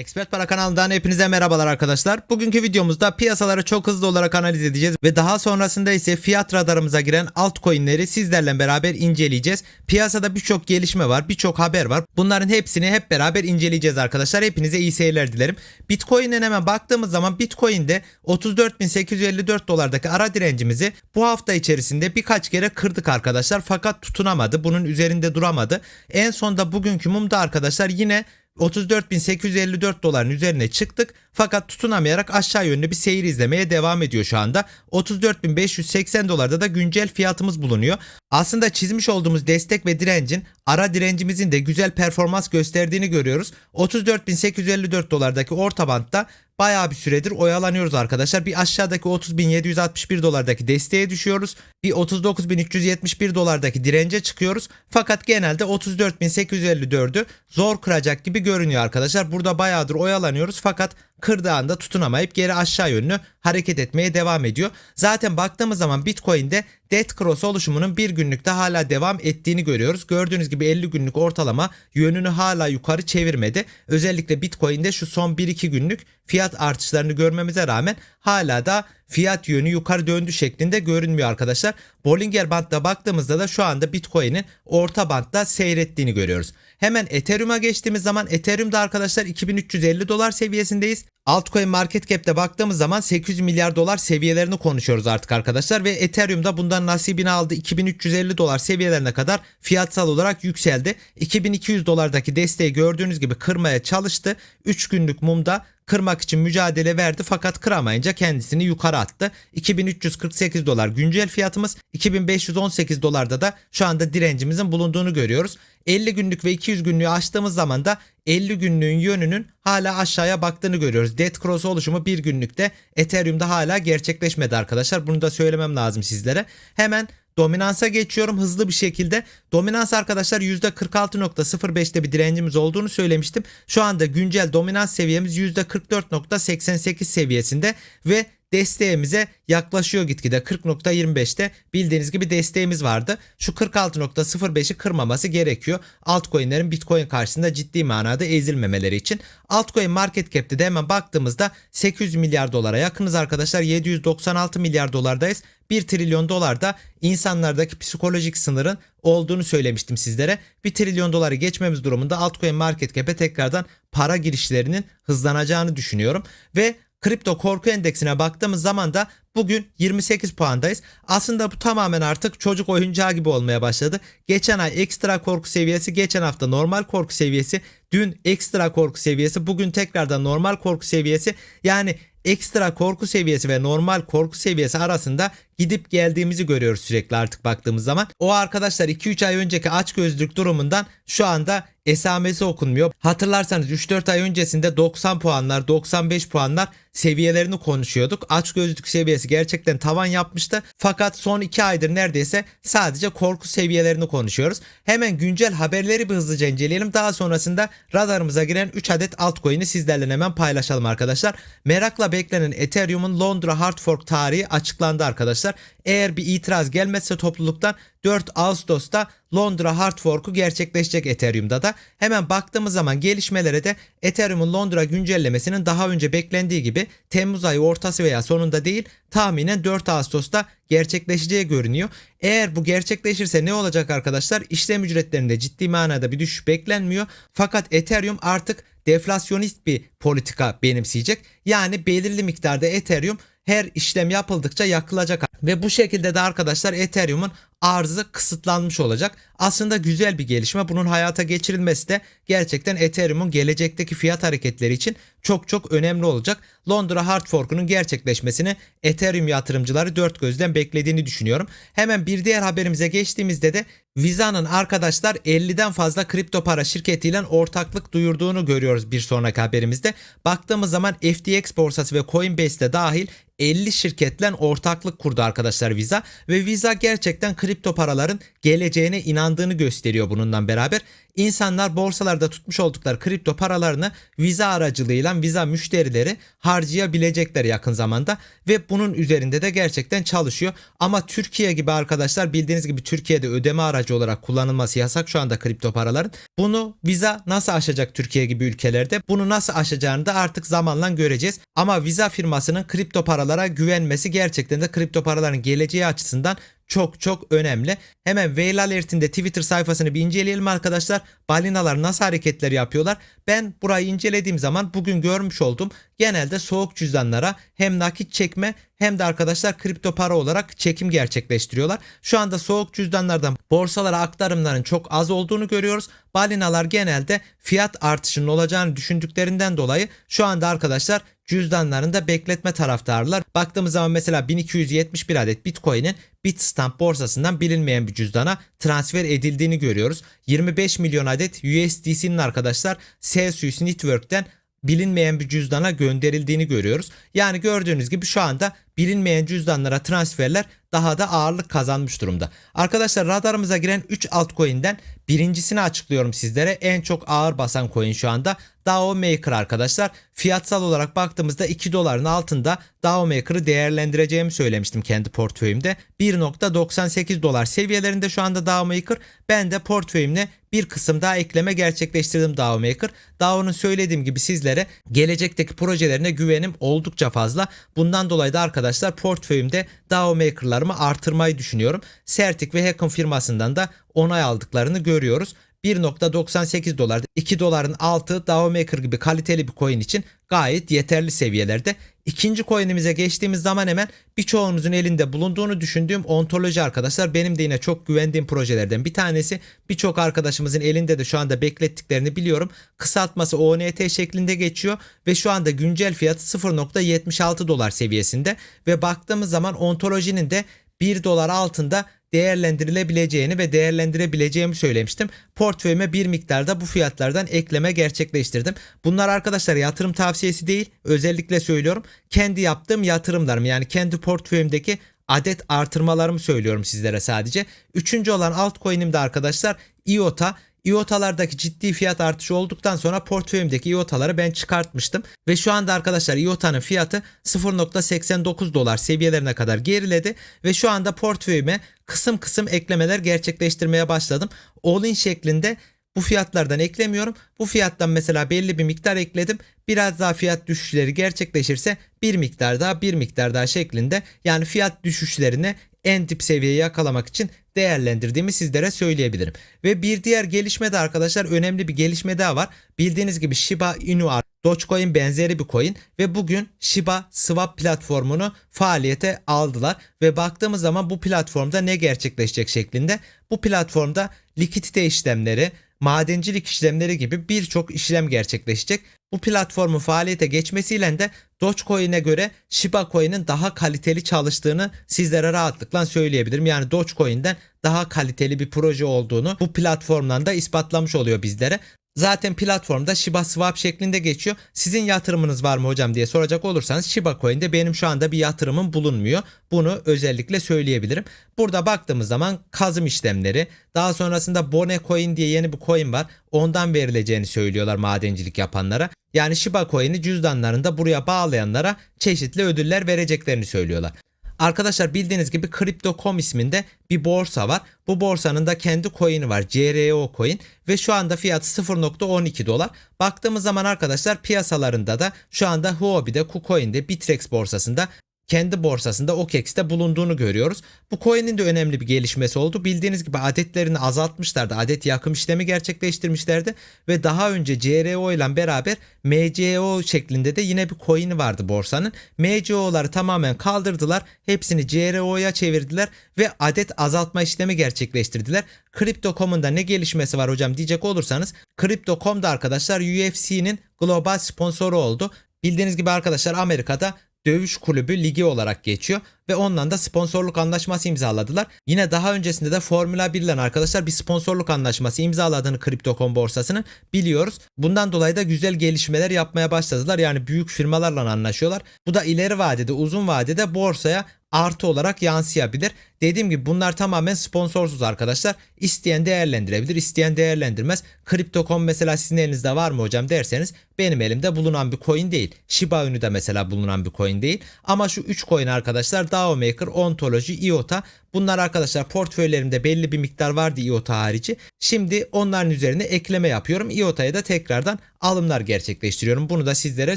Expert Para kanalından hepinize merhabalar arkadaşlar. Bugünkü videomuzda piyasaları çok hızlı olarak analiz edeceğiz ve daha sonrasında ise fiyat radarımıza giren altcoin'leri sizlerle beraber inceleyeceğiz. Piyasada birçok gelişme var, birçok haber var. Bunların hepsini hep beraber inceleyeceğiz arkadaşlar. Hepinize iyi seyirler dilerim. Bitcoin'e hemen baktığımız zaman Bitcoin'de 34.854 dolardaki ara direncimizi bu hafta içerisinde birkaç kere kırdık arkadaşlar. Fakat tutunamadı. Bunun üzerinde duramadı. En sonda bugünkü mumda arkadaşlar yine 34.854 doların üzerine çıktık fakat tutunamayarak aşağı yönlü bir seyir izlemeye devam ediyor şu anda. 34.580 dolarda da güncel fiyatımız bulunuyor. Aslında çizmiş olduğumuz destek ve direncin ara direncimizin de güzel performans gösterdiğini görüyoruz. 34.854 dolardaki orta bantta bayağı bir süredir oyalanıyoruz arkadaşlar. Bir aşağıdaki 30.761 dolardaki desteğe düşüyoruz. Bir 39.371 dolardaki dirence çıkıyoruz. Fakat genelde 34.854'ü zor kıracak gibi görünüyor arkadaşlar. Burada bayağıdır oyalanıyoruz fakat kırdığı anda tutunamayıp geri aşağı yönlü hareket etmeye devam ediyor. Zaten baktığımız zaman Bitcoin'de Death Cross oluşumunun bir günlükte hala devam ettiğini görüyoruz. Gördüğünüz gibi 50 günlük ortalama yönünü hala yukarı çevirmedi. Özellikle Bitcoin'de şu son 1-2 günlük fiyat artışlarını görmemize rağmen hala da fiyat yönü yukarı döndü şeklinde görünmüyor arkadaşlar. Bollinger Band'da baktığımızda da şu anda Bitcoin'in orta bandda seyrettiğini görüyoruz. Hemen Ethereum'a geçtiğimiz zaman Ethereum'da arkadaşlar 2350 dolar seviyesindeyiz. Altcoin Market Cap'te baktığımız zaman 800 milyar dolar seviyelerini konuşuyoruz artık arkadaşlar ve Ethereum'da bundan nasibini aldı 2350 dolar seviyelerine kadar fiyatsal olarak yükseldi. 2200 dolardaki desteği gördüğünüz gibi kırmaya çalıştı. 3 günlük mumda kırmak için mücadele verdi fakat kıramayınca kendisini yukarı attı. 2348 dolar güncel fiyatımız 2518 dolarda da şu anda direncimizin bulunduğunu görüyoruz. 50 günlük ve 200 günlüğü açtığımız zaman da 50 günlüğün yönünün hala aşağıya baktığını görüyoruz. Death Cross oluşumu bir günlükte Ethereum'da hala gerçekleşmedi arkadaşlar. Bunu da söylemem lazım sizlere. Hemen Dominansa geçiyorum hızlı bir şekilde. Dominans arkadaşlar %46.05'te bir direncimiz olduğunu söylemiştim. Şu anda güncel dominans seviyemiz %44.88 seviyesinde ve desteğimize yaklaşıyor gitgide 40.25'te bildiğiniz gibi desteğimiz vardı. Şu 46.05'i kırmaması gerekiyor. Altcoin'lerin Bitcoin karşısında ciddi manada ezilmemeleri için. Altcoin market cap'te de hemen baktığımızda 800 milyar dolara yakınız arkadaşlar. 796 milyar dolardayız. 1 trilyon dolar da insanlardaki psikolojik sınırın olduğunu söylemiştim sizlere. 1 trilyon doları geçmemiz durumunda altcoin market cap'e tekrardan para girişlerinin hızlanacağını düşünüyorum. Ve Kripto korku endeksine baktığımız zaman da bugün 28 puandayız. Aslında bu tamamen artık çocuk oyuncağı gibi olmaya başladı. Geçen ay ekstra korku seviyesi, geçen hafta normal korku seviyesi, dün ekstra korku seviyesi, bugün tekrardan normal korku seviyesi. Yani ekstra korku seviyesi ve normal korku seviyesi arasında gidip geldiğimizi görüyoruz sürekli artık baktığımız zaman. O arkadaşlar 2-3 ay önceki açgözlülük durumundan şu anda esamesi okunmuyor. Hatırlarsanız 3-4 ay öncesinde 90 puanlar, 95 puanlar seviyelerini konuşuyorduk. Açgözlülük seviyesi gerçekten tavan yapmıştı. Fakat son 2 aydır neredeyse sadece korku seviyelerini konuşuyoruz. Hemen güncel haberleri bir hızlıca inceleyelim. Daha sonrasında radarımıza giren 3 adet altcoin'i sizlerle hemen paylaşalım arkadaşlar. Merakla beklenen Ethereum'un Londra Hard Fork tarihi açıklandı arkadaşlar. Eğer bir itiraz gelmezse topluluktan 4 Ağustos'ta Londra Hard Fork'u gerçekleşecek Ethereum'da da. Hemen baktığımız zaman gelişmelere de Ethereum'un Londra güncellemesinin daha önce beklendiği gibi Temmuz ayı ortası veya sonunda değil tahminen 4 Ağustos'ta gerçekleşeceği görünüyor. Eğer bu gerçekleşirse ne olacak arkadaşlar? İşlem ücretlerinde ciddi manada bir düşüş beklenmiyor. Fakat Ethereum artık deflasyonist bir politika benimseyecek. Yani belirli miktarda Ethereum her işlem yapıldıkça yakılacak. Ve bu şekilde de arkadaşlar Ethereum'un arzı kısıtlanmış olacak. Aslında güzel bir gelişme. Bunun hayata geçirilmesi de gerçekten Ethereum'un gelecekteki fiyat hareketleri için çok çok önemli olacak. Londra Hard Fork'unun gerçekleşmesini Ethereum yatırımcıları dört gözden beklediğini düşünüyorum. Hemen bir diğer haberimize geçtiğimizde de Visa'nın arkadaşlar 50'den fazla kripto para şirketiyle ortaklık duyurduğunu görüyoruz bir sonraki haberimizde. Baktığımız zaman FTX borsası ve Coinbase'de dahil 50 şirketle ortaklık kurdu arkadaşlar Visa ve Visa gerçekten kripto kripto paraların geleceğine inandığını gösteriyor bununla beraber. İnsanlar borsalarda tutmuş oldukları kripto paralarını viza aracılığıyla viza müşterileri harcayabilecekler yakın zamanda ve bunun üzerinde de gerçekten çalışıyor. Ama Türkiye gibi arkadaşlar bildiğiniz gibi Türkiye'de ödeme aracı olarak kullanılması yasak şu anda kripto paraların. Bunu viza nasıl aşacak Türkiye gibi ülkelerde? Bunu nasıl aşacağını da artık zamanla göreceğiz. Ama viza firmasının kripto paralara güvenmesi gerçekten de kripto paraların geleceği açısından çok çok önemli. Hemen Whale Alert'in de Twitter sayfasını bir inceleyelim arkadaşlar. Balinalar nasıl hareketler yapıyorlar? Ben burayı incelediğim zaman bugün görmüş oldum. Genelde soğuk cüzdanlara hem nakit çekme hem de arkadaşlar kripto para olarak çekim gerçekleştiriyorlar. Şu anda soğuk cüzdanlardan borsalara aktarımların çok az olduğunu görüyoruz. Balinalar genelde fiyat artışının olacağını düşündüklerinden dolayı şu anda arkadaşlar cüzdanlarında bekletme taraftarlar. Baktığımız zaman mesela 1271 adet Bitcoin'in Bitstamp borsasından bilinmeyen bir cüzdana transfer edildiğini görüyoruz. 25 milyon adet USDC'nin arkadaşlar Celsius Network'ten bilinmeyen bir cüzdana gönderildiğini görüyoruz. Yani gördüğünüz gibi şu anda bilinmeyen cüzdanlara transferler daha da ağırlık kazanmış durumda. Arkadaşlar radarımıza giren 3 altcoin'den birincisini açıklıyorum sizlere. En çok ağır basan coin şu anda DAO Maker arkadaşlar. Fiyatsal olarak baktığımızda 2 doların altında DAO Maker'ı değerlendireceğimi söylemiştim kendi portföyümde. 1.98 dolar seviyelerinde şu anda DAO Maker. Ben de portföyümle bir kısım daha ekleme gerçekleştirdim DAO Maker. DAO'nun söylediğim gibi sizlere gelecekteki projelerine güvenim oldukça fazla. Bundan dolayı da arkadaşlar portföyümde DAO Maker'larımı artırmayı düşünüyorum. Certic ve Hacken firmasından da onay aldıklarını görüyoruz. 1.98 dolar 2 doların altı DAO Maker gibi kaliteli bir coin için gayet yeterli seviyelerde. İkinci coin'imize geçtiğimiz zaman hemen birçoğunuzun elinde bulunduğunu düşündüğüm ontoloji arkadaşlar benim de yine çok güvendiğim projelerden bir tanesi. Birçok arkadaşımızın elinde de şu anda beklettiklerini biliyorum. Kısaltması ONT şeklinde geçiyor ve şu anda güncel fiyatı 0.76 dolar seviyesinde ve baktığımız zaman ontolojinin de 1 dolar altında değerlendirilebileceğini ve değerlendirebileceğimi söylemiştim. Portföyüme bir miktarda bu fiyatlardan ekleme gerçekleştirdim. Bunlar arkadaşlar yatırım tavsiyesi değil. Özellikle söylüyorum. Kendi yaptığım yatırımlarım yani kendi portföyümdeki adet artırmalarımı söylüyorum sizlere sadece. Üçüncü olan altcoin'im de arkadaşlar IOTA. IOTA'lardaki ciddi fiyat artışı olduktan sonra portföyümdeki IOTA'ları ben çıkartmıştım. Ve şu anda arkadaşlar IOTA'nın fiyatı 0.89 dolar seviyelerine kadar geriledi. Ve şu anda portföyüme kısım kısım eklemeler gerçekleştirmeye başladım. All-in şeklinde bu fiyatlardan eklemiyorum. Bu fiyattan mesela belli bir miktar ekledim. Biraz daha fiyat düşüşleri gerçekleşirse bir miktar daha bir miktar daha şeklinde yani fiyat düşüşlerini en dip seviyeyi yakalamak için değerlendirdiğimi sizlere söyleyebilirim. Ve bir diğer gelişme de arkadaşlar önemli bir gelişme daha var. Bildiğiniz gibi Shiba Inu Dogecoin benzeri bir coin ve bugün Shiba Swap platformunu faaliyete aldılar ve baktığımız zaman bu platformda ne gerçekleşecek şeklinde bu platformda likidite işlemleri, madencilik işlemleri gibi birçok işlem gerçekleşecek. Bu platformun faaliyete geçmesiyle de Dogecoin'e göre Shiba Coin'in daha kaliteli çalıştığını sizlere rahatlıkla söyleyebilirim. Yani Dogecoin'den daha kaliteli bir proje olduğunu bu platformdan da ispatlamış oluyor bizlere. Zaten platformda Shiba Swap şeklinde geçiyor. Sizin yatırımınız var mı hocam diye soracak olursanız Shiba Coin'de benim şu anda bir yatırımım bulunmuyor. Bunu özellikle söyleyebilirim. Burada baktığımız zaman kazım işlemleri, daha sonrasında Bone Coin diye yeni bir coin var. Ondan verileceğini söylüyorlar madencilik yapanlara. Yani Shiba Coin'i cüzdanlarında buraya bağlayanlara çeşitli ödüller vereceklerini söylüyorlar. Arkadaşlar bildiğiniz gibi Crypto.com isminde bir borsa var. Bu borsanın da kendi coin'i var. CRO coin ve şu anda fiyatı 0.12 dolar. Baktığımız zaman arkadaşlar piyasalarında da şu anda Huobi'de, KuCoin'de, Bittrex borsasında kendi borsasında OKEX'te bulunduğunu görüyoruz. Bu coin'in de önemli bir gelişmesi oldu. Bildiğiniz gibi adetlerini azaltmışlardı. Adet yakım işlemi gerçekleştirmişlerdi ve daha önce CRO ile beraber MCO şeklinde de yine bir coin'i vardı borsanın. MCO'ları tamamen kaldırdılar. Hepsini CRO'ya çevirdiler ve adet azaltma işlemi gerçekleştirdiler. Crypto.com'un da ne gelişmesi var hocam diyecek olursanız Crypto.com da arkadaşlar UFC'nin global sponsoru oldu. Bildiğiniz gibi arkadaşlar Amerika'da dövüş kulübü ligi olarak geçiyor ve ondan da sponsorluk anlaşması imzaladılar. Yine daha öncesinde de Formula 1 ile arkadaşlar bir sponsorluk anlaşması imzaladığını Crypto.com borsasının biliyoruz. Bundan dolayı da güzel gelişmeler yapmaya başladılar. Yani büyük firmalarla anlaşıyorlar. Bu da ileri vadede uzun vadede borsaya artı olarak yansıyabilir. Dediğim gibi bunlar tamamen sponsorsuz arkadaşlar. İsteyen değerlendirebilir, isteyen değerlendirmez. Crypto.com mesela sizin elinizde var mı hocam derseniz benim elimde bulunan bir coin değil. Shiba Inu da mesela bulunan bir coin değil. Ama şu 3 coin arkadaşlar DAO Maker, Ontology, IOTA Bunlar arkadaşlar portföylerimde belli bir miktar vardı IOTA harici. Şimdi onların üzerine ekleme yapıyorum. IOTA'ya da tekrardan alımlar gerçekleştiriyorum. Bunu da sizlere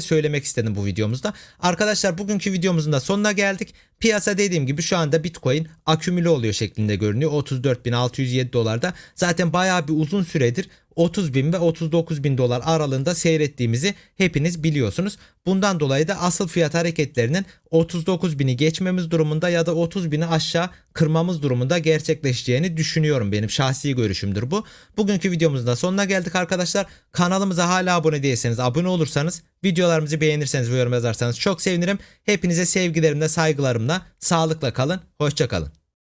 söylemek istedim bu videomuzda. Arkadaşlar bugünkü videomuzun da sonuna geldik. Piyasa dediğim gibi şu anda Bitcoin akümüle oluyor şeklinde görünüyor. 34.607 dolarda. Zaten bayağı bir uzun süredir 30 bin ve 39 bin dolar aralığında seyrettiğimizi hepiniz biliyorsunuz. Bundan dolayı da asıl fiyat hareketlerinin 39 bini geçmemiz durumunda ya da 30 bini aşağı kırmamız durumunda gerçekleşeceğini düşünüyorum. Benim şahsi görüşümdür bu. Bugünkü videomuzun da sonuna geldik arkadaşlar. Kanalımıza hala abone değilseniz abone olursanız videolarımızı beğenirseniz ve yorum yazarsanız çok sevinirim. Hepinize sevgilerimle saygılarımla sağlıkla kalın. Hoşçakalın.